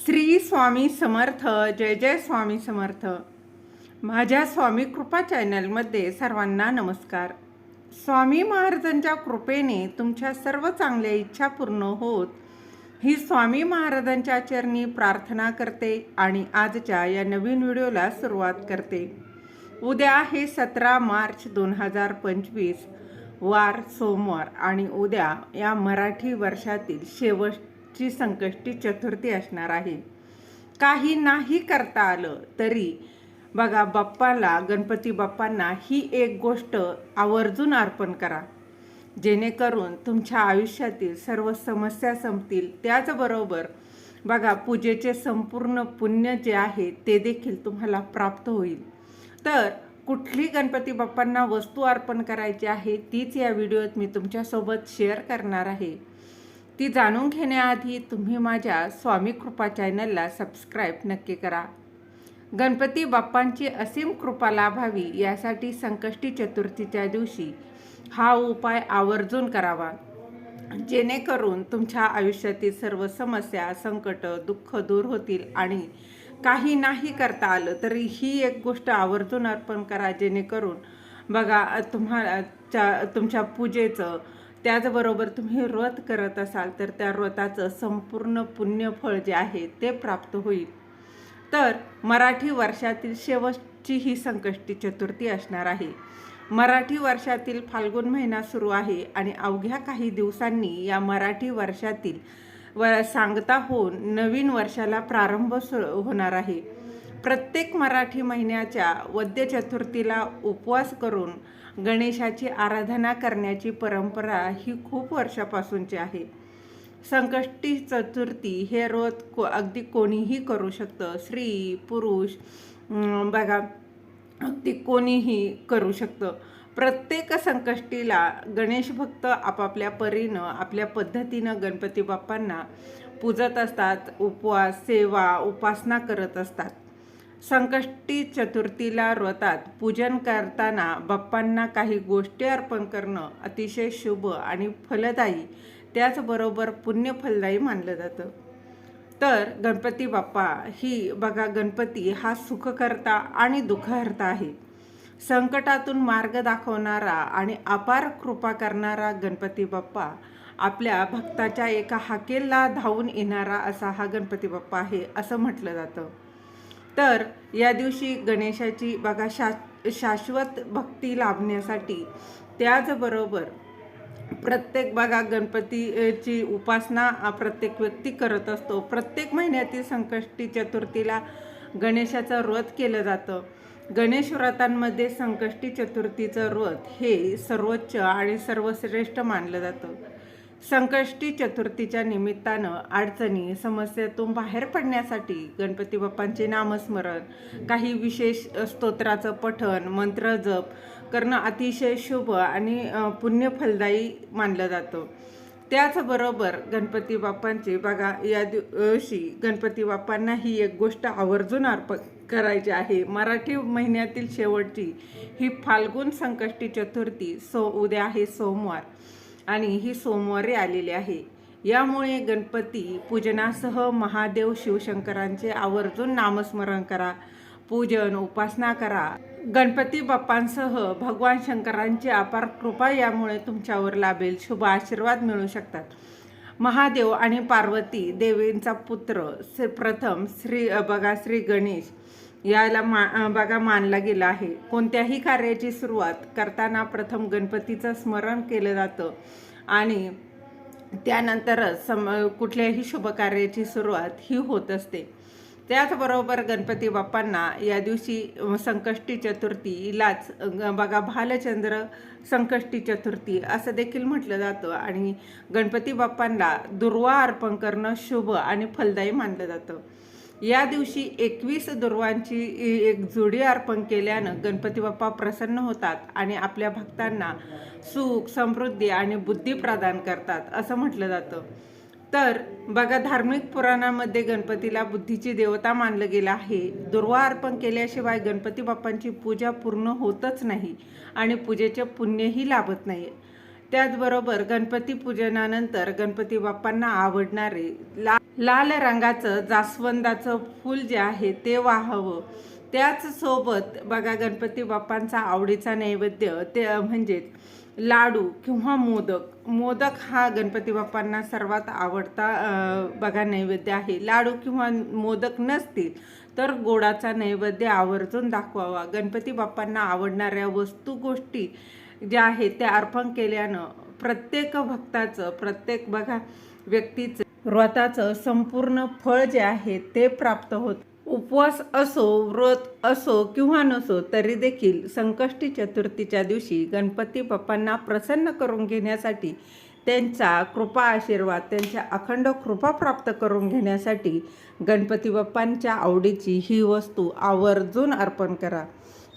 श्री स्वामी समर्थ जय जय स्वामी समर्थ. माझ्या स्वामी कृपा चॅनलमध्ये सर्वांना नमस्कार. स्वामी महाराजांच्या कृपेने तुमच्या सर्व चांगल्या इच्छा पूर्ण होत ही स्वामी महाराजांच्या चरणी प्रार्थना करते आणि आजच्या या नवीन व्हिडिओला सुरुवात करते. उद्या आहे सतरा मार्च दोन हजार पंचवीस वार सोमवार आणि उद्या या मराठी वर्षातील शेवट ची संकष्टी चतुर्थी असणार आहे. काही नाही करता आलं तरी बघा बाप्पाला गणपती बाप्पांना ही एक गोष्ट आवर्जून अर्पण करा. जेणेकरून तुमच्या आयुष्यातील सर्व समस्या संपतील. त्याचबरोबर बघा पूजेचे संपूर्ण पुण्य जे आहे ते देखील तुम्हाला प्राप्त होईल. तर कुठली गणपती बाप्पांना वस्तू अर्पण करायची आहे तीच या व्हिडिओत मी तुमच्यासोबत शेअर करणार आहे. ती जाणून घेण्याआधी तुम्ही माझ्या स्वामी कृपा चॅनलला सबस्क्राईब नक्की करा. गणपती बाप्पांची असीम कृपा लाभावी यासाठी संकष्टी चतुर्थीच्या दिवशी हा उपाय आवर्जून करावा. जेणेकरून तुमच्या आयुष्यातील सर्व समस्या संकट दुःख दूर होतील आणि काही नाही करता आलं तरी ही एक गोष्ट आवर्जून अर्पण करा जेणेकरून बघा तुम्हाला तुमच्या पूजेचं त्याचबरोबर तुम्ही व्रत करत असाल तर त्या व्रताचं संपूर्ण पुण्यफळ जे आहे ते प्राप्त होईल. तर मराठी वर्षातील शेवटची ही संकष्टी चतुर्थी असणार आहे. मराठी वर्षातील फाल्गुन महिना सुरू आहे आणि अवघ्या काही दिवसांनी या मराठी वर्षातील व सांगता होऊन नवीन वर्षाला प्रारंभ सु- होणार आहे. प्रत्येक मराठी महिन्याच्या वद्य चतुर्थीला उपवास करून गणेशाची आराधना करण्याची परंपरा ही खूप वर्षापासूनची आहे. संकष्टी चतुर्थी हे रोज को अगदी कोणीही करू शकतं. स्त्री पुरुष बघा अगदी कोणीही करू शकतं. प्रत्येक संकष्टीला गणेश भक्त आपापल्या परीनं आपल्या पद्धतीनं गणपती बाप्पांना पूजत असतात उपवास सेवा उपासना करत असतात. संकष्टी चतुर्थीला व्रतात पूजन करताना बाप्पांना काही गोष्टी अर्पण करणं अतिशय शुभ आणि फलदायी त्याचबरोबर पुण्यफलदायी मानलं जातं. तर गणपती बाप्पा ही बघा गणपती हा सुखकर्ता आणि दुःखहर्ता आहे. संकटातून मार्ग दाखवणारा आणि अपार कृपा करणारा गणपती बाप्पा आपल्या भक्ताच्या एका हाकेला धावून येणारा असा हा गणपती बाप्पा आहे असं म्हटलं जातं. तर या दिवशी गणेशाची बघा शा शाश्वत भक्ती लाभण्यासाठी त्याचबरोबर प्रत्येक बघा गणपतीची उपासना प्रत्येक व्यक्ती करत असतो. प्रत्येक महिन्यातील संकष्टी चतुर्थीला गणेशाचं व्रत केलं जातं. गणेश व्रतांमध्ये संकष्टी चतुर्थीचं व्रत हे सर्वोच्च आणि सर्वश्रेष्ठ मानलं जातं. संकष्टी चतुर्थीच्या निमित्तानं अडचणी समस्येतून बाहेर पडण्यासाठी गणपती बाप्पांचे नामस्मरण काही विशेष स्तोत्राचं पठण मंत्र जप करणं अतिशय शुभ आणि पुण्यफलदायी मानलं जातं. त्याचबरोबर गणपती बाप्पांचे बघा या दिवशी गणपती बाप्पांना ही एक गोष्ट आवर्जून अर्पण करायची आहे. मराठी महिन्यातील शेवटची ही फाल्गुन संकष्टी चतुर्थी सो उद्या आहे सोमवार. आणि ही सोमवारी आलेली आहे. यामुळे गणपती पूजनासह महादेव शिवशंकरांचे आवर्जून नामस्मरण करा. पूजन उपासना करा. गणपती बाप्पांसह भगवान शंकरांची अपार कृपा यामुळे तुमच्यावर लाभेल. शुभ आशीर्वाद मिळू शकतात. महादेव आणि पार्वती देवींचा पुत्र श्री प्रथम श्री बघा श्री गणेश. याला मा बघा मानला गेला आहे. कोणत्याही कार्याची सुरुवात करताना प्रथम गणपतीचं स्मरण केलं जातं आणि त्यानंतरच सम कुठल्याही शुभकार्याची सुरुवात ही होत असते. त्याचबरोबर गणपती बाप्पांना या दिवशी संकष्टी चतुर्थीलाच बघा भालचंद्र संकष्टी चतुर्थी असं देखील म्हटलं जातं आणि गणपती बाप्पांना दुर्वा अर्पण करणं शुभ आणि फलदायी मानलं जातं. या दिवशी एकवीस दुर्वांची एक जोडी अर्पण केल्यानं गणपती बाप्पा प्रसन्न होतात आणि आपल्या भक्तांना सुख समृद्धी आणि बुद्धी प्रदान करतात असं म्हटलं जातं. तर बघा धार्मिक पुराणामध्ये गणपतीला बुद्धीची देवता मानलं गेलं आहे. दुर्वा अर्पण केल्याशिवाय गणपती बाप्पांची पूजा पूर्ण होतच नाही आणि पूजेचे पुण्यही लाभत नाही. त्याचबरोबर गणपती पूजनानंतर गणपती बाप्पांना आवडणारे ला लाल रंगाचं जास्वंदाचं फूल जे आहे ते वाहावं. त्याचसोबत बघा गणपती बाप्पांचा आवडीचा नैवेद्य ते म्हणजेच लाडू किंवा मोदक. मोदक हा गणपती बाप्पांना सर्वात आवडता बघा नैवेद्य आहे. लाडू किंवा मोदक नसतील तर गोडाचा नैवेद्य आवर्जून दाखवावा. गणपती बाप्पांना आवडणाऱ्या वस्तू गोष्टी ज्या आहेत त्या अर्पण केल्यानं प्रत्येक भक्ताचं प्रत्येक बघा व्यक्तीचं व्रताचं संपूर्ण फळ जे आहे ते प्राप्त होत. उपवास असो व्रत असो किंवा नसो तरी देखील संकष्टी चतुर्थीच्या दिवशी गणपती बाप्पांना प्रसन्न करून घेण्यासाठी त्यांचा कृपा आशीर्वाद त्यांच्या अखंड कृपा प्राप्त करून घेण्यासाठी गणपती बाप्पांच्या आवडीची ही वस्तू आवर्जून अर्पण करा.